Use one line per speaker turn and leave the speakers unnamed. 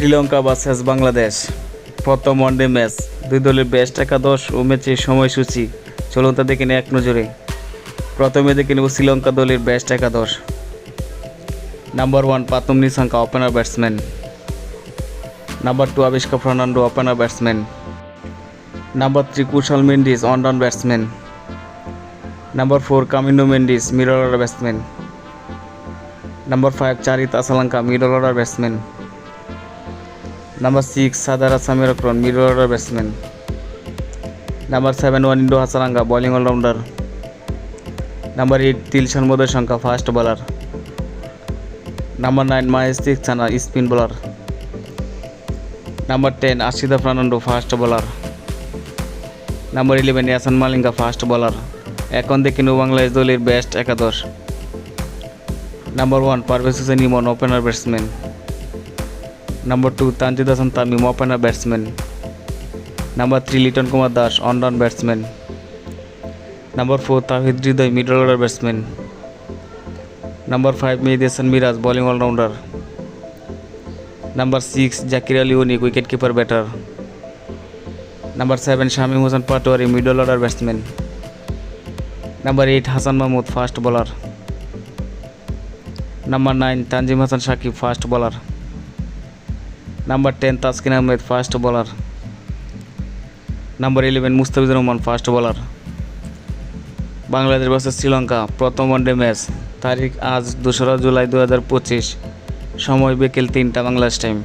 Sri Lanka versus Bangladesh. প্রথম one day match দুই দলের বেস্ট একাদশ ও ম্যাচের সময়সূচি। চলুন তা দেখে এক নজরে। প্রথমে দেখে নেব শ্রীলঙ্কা দলের বেস্ট একাদশ। Number one Pathum Nissanka opener batsman number two Avishka Fernando opener batsman number three Kusal Mendis one down batsman number four Kamindu Mendis middle order batsman number five Charith Asalanka middle order batsman number six Sadeera Sadeera Samarawickrama middle order batsman number seven Wanindu Hasaranga bowling allrounder number eight Dilshan Madushanka fast bowler number nine Maheesh Theekshana spin bowler number ten Asitha Fernando fast bowler number eleven Eshan Malinga fast bowler এখন দেখি নেব বাংলাদেশ দলের best একাদশ। Number one Parvez Hossain Emon opener batsman number two Tanzid Hasan Tamim opener batsman number three Liton Kumar Das one down batsman number four Towhid Hridoy middle order batsman number five Mehedi Hasan Miraz bowling allrounder number six Jaker Ali Anik wicket keeper batter number seven Shamim Hossain Patwari middle order batsman number eight Hasan Mahmud fast bowler number nine Tanzim Hasan Sakib fast bowler number ten Taskin Ahmed fast bowler number eleven Mustafizur Rahman fast bowler Bangladesh versus Sri Lanka প্রথম one day match তারিখ আজ দোসরা জুলাই দু হাজার পঁচিশ। সময় বিকেল তিনটা, বাংলাদেশ টাইম